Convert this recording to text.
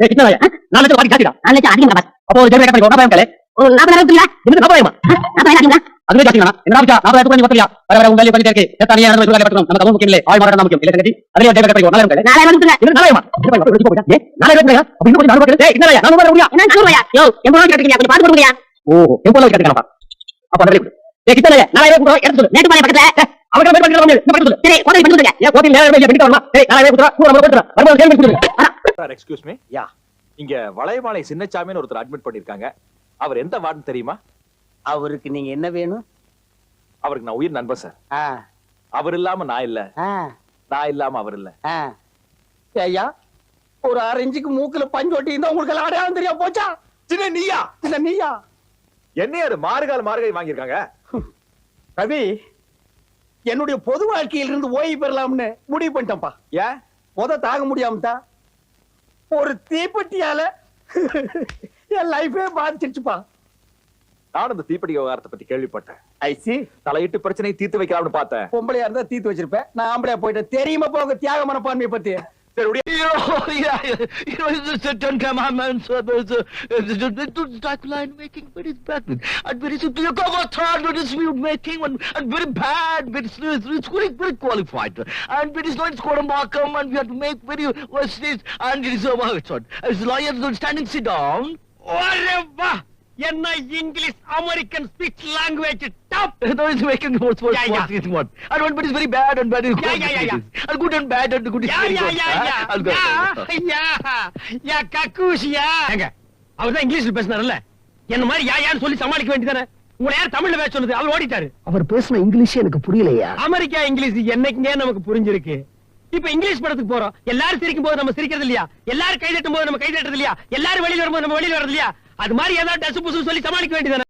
நாலு லட்சம் வாங்கி காசுடா. நாலு லட்சம் அதிகம் அப்போ ஒரு ஜெயலலிதா கட்டணம் நாற்பதாயிரம் கேளு. ஒரு நாற்பதாயிரம் இருக்குங்களா என்னது நாற்பதாயிரமா? நாற்பதாயிரம் அதிகங்களா அதுவே ஜாஸ்தி வேணாம். என்ன ஆச்சா? நாற்பதாயிரம் ரூபாய் நீ? வர வர உன் வேலையை பண்ணிட்டே இருக்கு. எத்தனை. நமக்கு அதுவும் முக்கியம் இல்லை. ஆள் முக்கியம். இல்லை தங்கச்சி? கட்டணம் நாலாயிரம். நாலாயிரம் நாலாயிரமா? நாலாயிரம் ரூபாயா? அப்ப இன்னும் கொஞ்சம் நானூறு ரூபாய் கேளு. ஏய், என்ன நாயா? நானூறு ரூபாய் முடியா? என்ன நானூறு ரூபாயா யோ எண்பது ரூபாய் கேட்டுக்கீங்க கொஞ்சம் பார்த்து கொடுங்க ஓ, எவ்வளவு ரூபாய் கேட்டுக்கலாம்ப்பா? அப்ப அந்த ரேட். ஏய், கிட்ட நாயா? நாலாயிரம் ரூபாய் எடுத்து சொல்லு. மேட்டு பாளையம் பக்கத்துல அவருக்கு மேல் பண்ணிட்டு வர முடியாது. என்ன பண்ணி சொல்லு. சரி கோட்டை பண்ணி கொடுங்க ஏன் கோட்டில் நேரம் வெளியே பண்ணிட்டு வரலாம்? ஏய், நாலாயிரம் ரூபாய் கொடுத்துடா. நூறு ரூபாய் கொடுத்துடா. வரும்போது கேள்வி கொடுத்துரு. சார் எக்ஸ்கியூஸ் மீ யா. இங்க வளையமாலை சின்னச்சாமின்னு ஒருத்தர் அட்மிட் பண்ணிருக்காங்க. அவர் எந்த வார்டுன்னு தெரியுமா? அவருக்கு நீங்க என்ன வேணும்? அவருக்கு நான் உயிர் நண்பன் சார். அவர் இல்லாம நான் இல்ல. நான் இல்லாம அவர் இல்ல. ஐயா ஒரு இன்ச்சுக்கு மூக்குல பஞ்சு ஒட்டி இருந்தா உங்களுக்கு அடையாளம் தெரியா போச்சா? சின்ன நீயா? இல்ல நீயா? என்ன அது மாறுகால் மாறுகை வாங்கியிருக்காங்க? ரவி என்னுடைய பொது வாழ்க்கையில இருந்து ஓய்வு பெறலாம்னு முடிவு பண்ணிட்டேன்ப்பா. ஏன்? முத தாங்க முடியாம தான் ஒரு தீப்பெட்டியால என் லைஃபே பாதிச்சிருச்சுப்பா. நானும் இந்த தீப்பெட்டி விவகாரத்தை பத்தி கேள்விப்பட்டேன். ஐசி தலையிட்டு பிரச்சனையை தீர்த்து வைக்கலாம்னு பார்த்தேன். பொம்பளையா இருந்தா தீத்து வச்சிருப்பேன். நான் ஆம்பளையா போயிட்டேன். தெரியுமா போங்க தியாக மனப்பான்மையை பத்தி. You know, yeah, you know, it's a certain. Uh, a, a, a type line making very bad. And very simple. You go about third with this view making and, and very bad. But it's, it's, it's very, qualified. And it is not it's called a markham and we have to make very this and it is a what's what. As lawyers standing sit down. என்ன English American speech language top No, it's making what's what's Yeah, yeah. it's what. And one bit is very bad and bad is good. Yeah, yeah, yeah, yeah. And good and bad and good is யா very யா good. கக்கூசியா ஏங்க அவர் தான் இங்கிலீஷ்ல பேசினார்ல என்ன மாதிரி யா யான்னு சொல்லி சமாளிக்க வேண்டியதானே உங்களை யார் தமிழ்ல பேச சொன்னது அவர் ஓடிட்டாரு. அவர் பேசின இங்கிலீஷ் எனக்கு புரியலையா? அமெரிக்கா இங்கிலீஷ் என்னைக்குங்க நமக்கு புரிஞ்சிருக்கு? இப்ப இங்கிலீஷ் படத்துக்கு போறோம். எல்லாரும் சிரிக்கும் போது நம்ம சிரிக்கிறது இல்லையா எல்லாரும் கை தட்டும் போது நம்ம கை தட்டுறது இல்லையா எல்லாரும் வெளியில வரும்போது நம்ம வெளியில வரது இல்லையா அது மாதிரி ஏதாவது டசு புசு சொல்லி சமாளிக்க வேண்டியதானே